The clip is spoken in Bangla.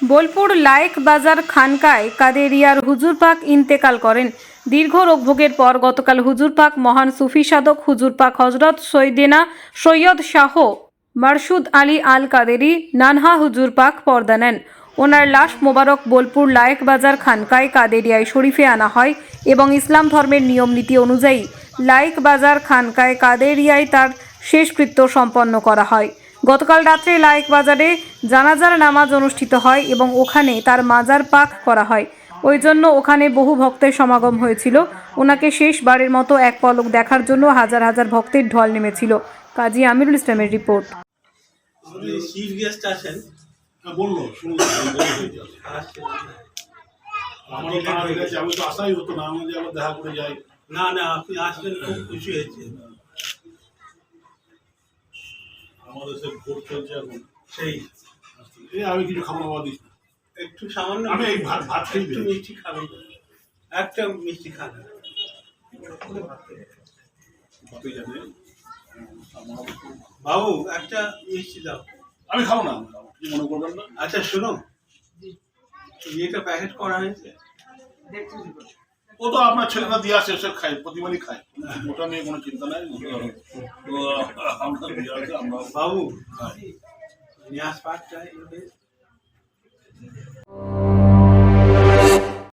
বোলপুর লায়েক বাজার খানকায় কাদেরিয়ার হুজুর পাক ইন্তেকাল করেন। দীর্ঘ রোগভোগের পর গতকাল হুজুর পাক মহান সুফি সাধক হুজুর পাক হজরত সৈয়দেনা সৈয়দ শাহ মারশুদ আলী আল কাদেরি নানহা হুজুর পাক পর্দা নেন। ওনার লাশ মোবারক বোলপুর লায়েক বাজার খানকায় কাদেরিয়ায় শরীফে আনা হয় এবং ইসলাম ধর্মের নিয়ম নীতি অনুযায়ী লায়েক বাজার খানকায় কাদেরিয়ায় তার শেষকৃত্য সম্পন্ন করা হয়। গতকাল রাত্রে লায়েক বাজারে জানাজার নামাজ অনুষ্ঠিত হয় এবং ওখানে তার মাজার পাক করা হয়। ওই জন্য ওখানে বহু ভক্তের সমাগম হয়েছিল। ওনাকে শেষবারের মতো এক পলক দেখার জন্য হাজার হাজার ভক্তের ঢল নেমেছিল। কাজী আমিরুল ইসলামের রিপোর্ট। হ্যাঁ। আমারও হয়ে গেছে আমি তো আশাই হতো না আমি যে আবার দেখা করে যাই। না না আপনি আসবেন খুব খুশি হয়েছে। আমাদের সে ভোট চলছে এখন সেই এই আমি কিছু খাব না বাবা দিস একটু সামান্য আমি এই ভাত ভাত খেয়ে একটু মিষ্টি খাবেন একটা মিষ্টি খান ভাতই জানে? বাবু একটা মিষ্টি দাও। আমি খাব না। কি মনে করবেন না? আচ্ছা শোনো ইয়েটা প্যাকেট করা হয়েছে। ও তো আপনার ছেলেরা দিয়ে আসে, সে খায় প্রতিবারই খায়। ওটা নিয়ে কোনো চিন্তা নাই। আমরা দিয়ে আসে, আমরা বাবু, নিয়ে আসবার চাই